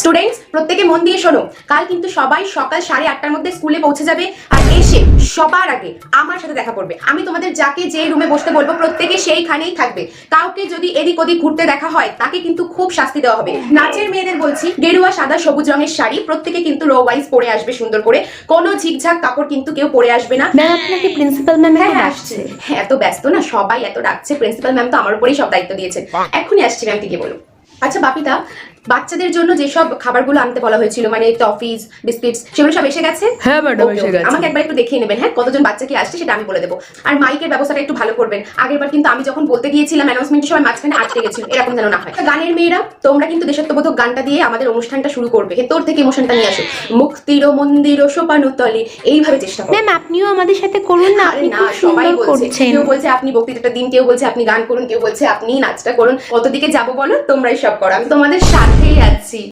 Students প্রত্যেকে মন দিয়ে শোনো। কাল কিন্তু সবাই সকাল সাড়ে আটটার মধ্যে স্কুলে পৌঁছে যাবে আর এসে সবার আগে আমার সাথে দেখা করবে। আমি তোমাদের যাকে যে রুমে বসতে বলব প্রত্যেকে সেইখানেই থাকবে। কাউকে যদি এদিক ওদিক ঘুরতে দেখা হয় তাকে কিন্তু খুব শাস্তি দেওয়া হবে। নাচের মেয়েদের বলছি গেরুয়া সাদা সবুজ রঙের শাড়ি প্রত্যেকে কিন্তু রো ওয়াইজ পরে আসবে সুন্দর করে। কোনো ঝিকঝাক কাপড় কিন্তু কেউ পরে আসবে না। ম্যাম আপনাকে প্রিন্সিপাল ম্যাম হ্যাঁ হ্যাঁ আসছে। হ্যাঁ এত ব্যস্ত না সবাই এত ডাকছে। প্রিন্সিপাল ম্যাম তো আমার উপরেই সব দায়িত্ব দিয়েছে। এখনই আসছি ম্যামকে গিয়ে বলো। আচ্ছা বাপিতা বাচ্চাদের জন্য যেসব খাবারগুলো আনতে বলা হয়েছিল মানে টফিজ বিস্কিটস সেগুলো সব এসে গেছে? হ্যাঁ, Okay, এসে গেছে। আমাকে একবার একটু দেখিয়ে নেবেন হ্যাঁ? কতজন বাচ্চা কি আসছে সেটা আমি বলে দেবো। আর মাইকের ব্যবস্থাটা একটু ভালো করবেন। আগেরবার কিন্তু আমি যখন বলতে গিয়েছিলাম অ্যানাউন্সমেন্টের সময় মাঝখানে আটকে গেছিল এরকম যেন না হয়। গানের মেয়েরা তোমরা কিন্তু দেশাত্মবোধক গানটা দিয়ে আমাদের অনুষ্ঠানটা শুরু করবে। তোর থেকে ইমোশনটা নিয়ে আসো। মুক্তির মন্দির সোপানু তলে এইভাবে চেষ্টা করো। ম্যাম আপনিও আমাদের সাথে করুন না আরে আপনি না সবাই বলছে। কেউ বলছে আপনি বক্তৃতাটা দিন কেউ বলছে আপনি গান করুন কেউ বলছে আপনি নাচটা করুন। কত দিকে যাব বলো? তোমরাই সব করো। আমি তোমাদের সাথেই আছি।